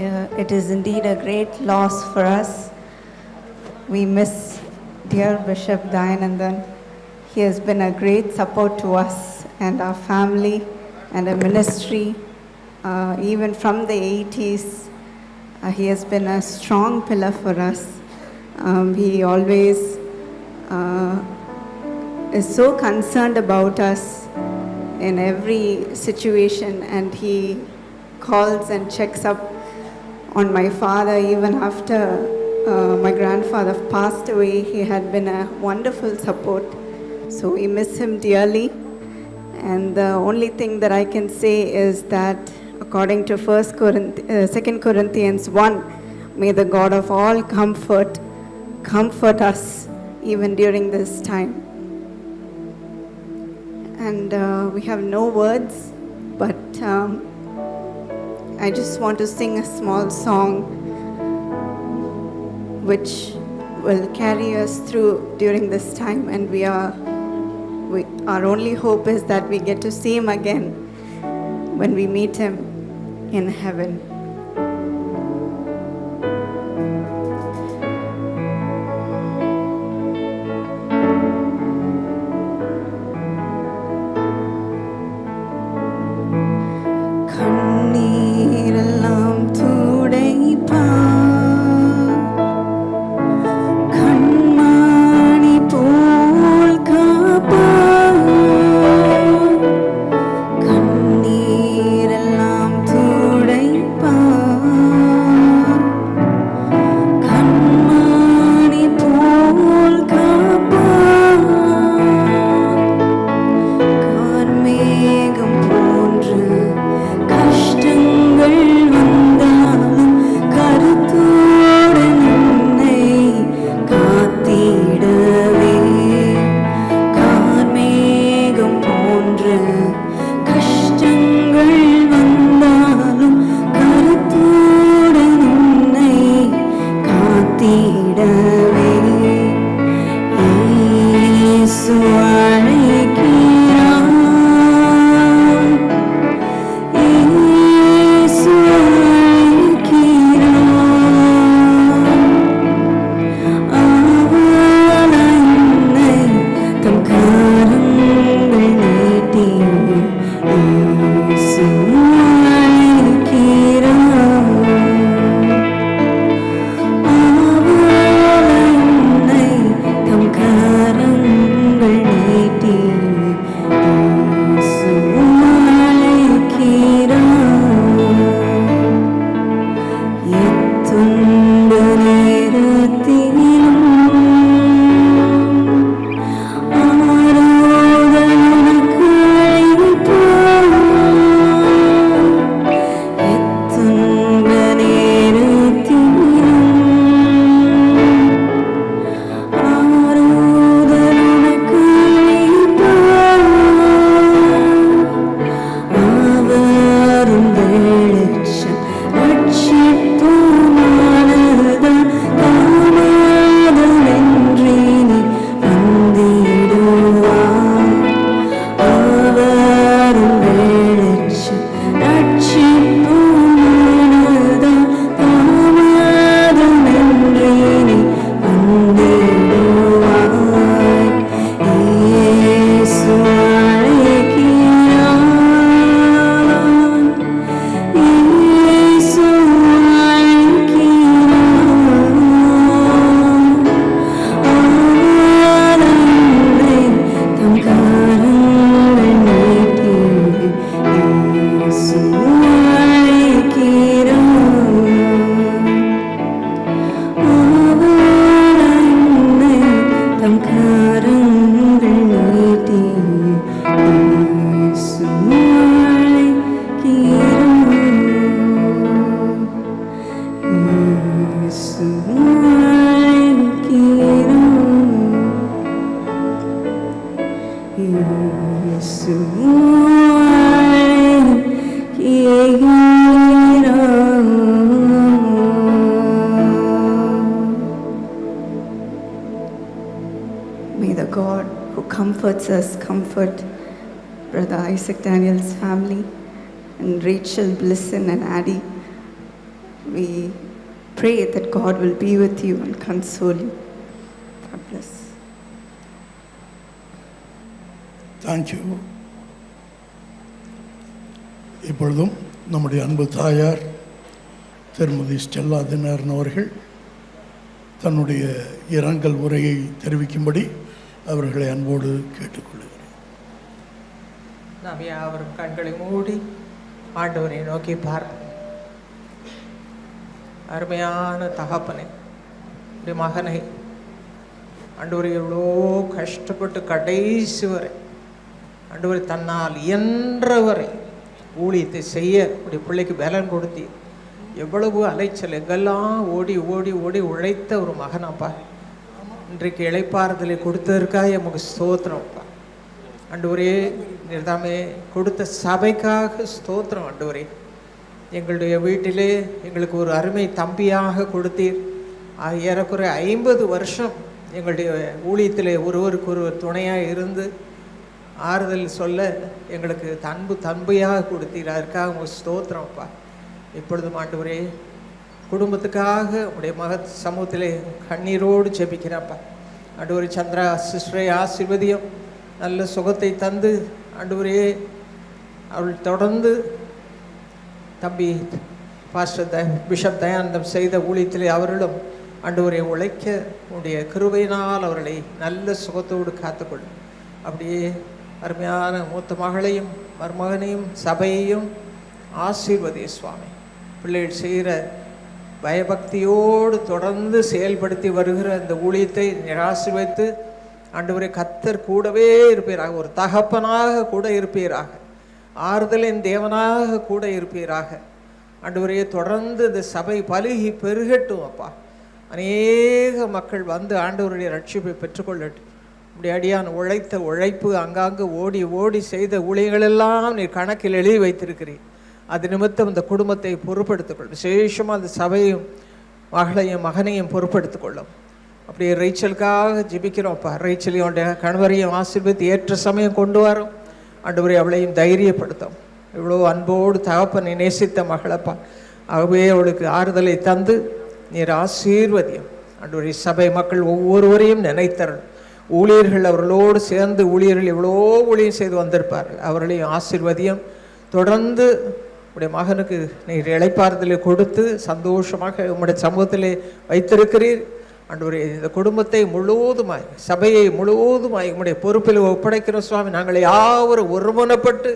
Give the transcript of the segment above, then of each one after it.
uh, it is indeed a great loss for us. We miss dear Bishop Dayanandan. He has been a great support to us and our family and our ministry. Uh, even from the 80s, uh, he has been a strong pillar for us. Um, he always uh, is so concerned about us in every situation and he calls and checks up on my father even after uh, my grandfather passed away. He had been a wonderful support. So we miss him dearly. And the only thing that i can say is that according to First Corinth, uh, 2 corinthians 1 may the god of all comfort comfort us even during this time. And uh, we have no words, but um, I just want to sing a small song which will carry us through during this time. And we are, we, our only hope is that we get to see Him again when we meet Him in heaven. สวย comforts us comfort Brother Isaac Daniel's family and Rachel Blissen and Addie We pray that God will be with you and console you. God bless. Thank you. இப்பொழுதும் நம்முடைய அன்பு தாயார் திருமதி Stella தினரன் அவர்கள் தன்னுடைய இரங்கல் உரையை தெரிவிக்கும்படி அவர்களை அன்போடு கேட்டுக்கொள்கிறேன். நாம் யாவரும் கண்களை மூடி ஆண்டவரை நோக்கி பார்ப்போம் அருமையான தகப்பனை உடைய மகனை ஆண்டவரை எவ்வளோ கஷ்டப்பட்டு கடைசி வரை ஆண்டவரை தன்னால் இயன்றவரை ஊழியத்தை செய்ய உடைய பிள்ளைக்கு பலன் கொடுத்தி எவ்வளவு அலைச்சல் எங்கெல்லாம் ஓடி ஓடி ஓடி உழைத்த ஒரு மகனாப்பா. இன்றைக்கு இழைப்பாறுதலை கொடுத்ததற்காக எமக்கு ஸ்தோத்திரம்ப்பா ஆண்டவரே தாமே கொடுத்த சபைக்காக ஸ்தோத்திரம் அண்டூரே எங்களுடைய வீட்டிலே எங்களுக்கு ஒரு அருமை தம்பியாக கொடுத்தீர். ஏறக்குறை ஏறக்குறைய ஐம்பது வருஷம் எங்களுடைய ஊழியத்தில் ஒருவருக்கு ஒருவர் துணையாக இருந்து ஆறுதல் சொல்ல எங்களுக்கு தன்பு தன்பையாக கொடுத்தீர். அதற்காக உங்கள் ஸ்தோத்திரம்ப்பா இப்பொழுதும் ஒரே குடும்பத்துக்காக உடைய மகத் சமூகத்திலே கண்ணீரோடு ஜெபிக்கிறப்பா ஆண்டவரே சந்திரா சிஸ்டரை ஆசிர்வதியம். நல்ல சுகத்தை தந்து ஆண்டவரே அவள் தொடர்ந்து தம்பி பாஸ்டர் த பிஷப் தயானந்தம் செய்த ஊழியத்திலே அவர்களும் ஆண்டவரை உழைக்க உடைய கிருபையினால் அவர்களை நல்ல சுகத்தோடு காத்துக்கொள்ளும் அப்படியே அருமையான மூத்த மகளையும் மருமகனையும் சபையையும் ஆசீர்வதி சுவாமி. பிள்ளைகள் செய்கிற பயபக்தியோடு தொடர்ந்து செயல்படுத்தி வருகிற அந்த ஊழியத்தை நிராசிவைத்து ஆண்டவரை கத்தர் கூடவே இருப்பீராக ஒரு தகப்பனாக கூட இருப்பீராக ஆறுதலின் தேவனாக கூட இருப்பீராக. ஆண்டவரையே தொடர்ந்து இந்த சபை பலுகி பெருகட்டும் அப்பா. அநேக மக்கள் வந்து ஆண்டவருடைய ரட்சிப்பை பெற்றுக்கொள்ளட்டும். இப்படி அடியான் உழைத்த உழைப்பு அங்காங்கு ஓடி ஓடி செய்த ஊழியங்களெல்லாம் நீ கணக்கில் எழுதி வைத்திருக்கிறீர். அது நிமித்தம் இந்த குடும்பத்தை பொறுப்படுத்திக் விசேஷமாக அந்த சபையும் மகளையும் மகனையும் பொறுப்படுத்திக் கொள்ளும் அப்படியே ஜிபிக்கிறோம் அப்பா. ரைச்சலையும் கணவரையும் ஆசீர்வதி ஏற்ற சமயம் கொண்டு வரும். ஆண்டவரை அவளையும் தைரியப்படுத்தும். இவ்வளோ அன்போடு தகப்பனை நேசித்த மகளப்பா. ஆகவே அவளுக்கு ஆறுதலை தந்து நீர் ஆசீர்வதியும். ஆண்டவரை சபை மக்கள் ஒவ்வொருவரையும் நினைத்தரணும். ஊழியர்கள் அவர்களோடு சேர்ந்து ஊழியர்கள் எவ்வளோ ஊழியம் செய்து வந்திருப்பார்கள். அவர்களையும் ஆசிர்வதியும். தொடர்ந்து உடைய மகனுக்கு நீர் இளைப்பாறுதலை கொடுத்து சந்தோஷமாக உம்முடைய சமூகத்திலே வைத்திருக்கிறீர். ஆண்டவரே இந்த குடும்பத்தை முழுவதுமாய் சபையை முழுவதுமாய் உம்முடைய பொறுப்பில் ஒப்படைக்கிறோம் சுவாமி. நாங்கள் யாவரும் ஒருமனப்பட்டு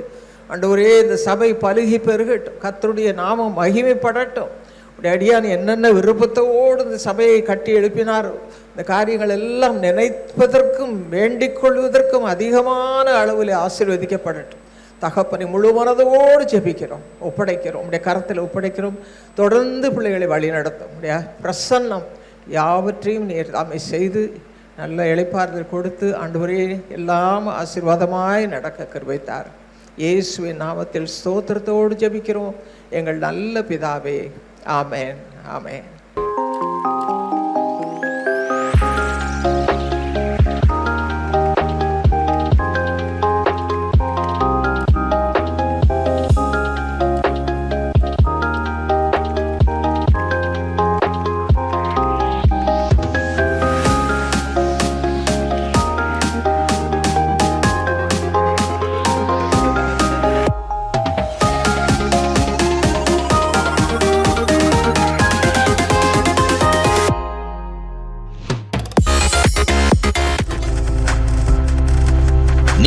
ஆண்டவரே இந்த சபை பழுகி பெருகட்டும். கத்தருடைய நாமம் மகிமைப்படட்டும். உடைய அடியான் என்னென்ன விருப்பத்தோடு இந்த சபையை கட்டி எழுப்பினாரோ இந்த காரியங்கள் எல்லாம் நினைப்பதற்கும் வேண்டிக் கொள்வதற்கும் அதிகமான அளவில் ஆசீர்வதிக்கப்படட்டும். தகப்பனை முழு மனதோடு ஜெபிக்கிறோம் ஒப்படைக்கிறோம் உடைய கரத்தில் ஒப்படைக்கிறோம் தொடர்ந்து பிள்ளைகளை வழி நடத்தும். உடைய பிரசன்னம் யாவற்றையும் நீர் தாமை செய்து நல்ல இளைப்பாறுதல் கொடுத்து ஆண்டவரே எல்லாம் ஆசீர்வாதமாய் நடக்க கருவைத்தார் இயேசுவின் நாமத்தில் ஸ்தோத்திரத்தோடு ஜெபிக்கிறோம். எங்கள் நல்ல பிதாவே ஆமேன் ஆமேன்.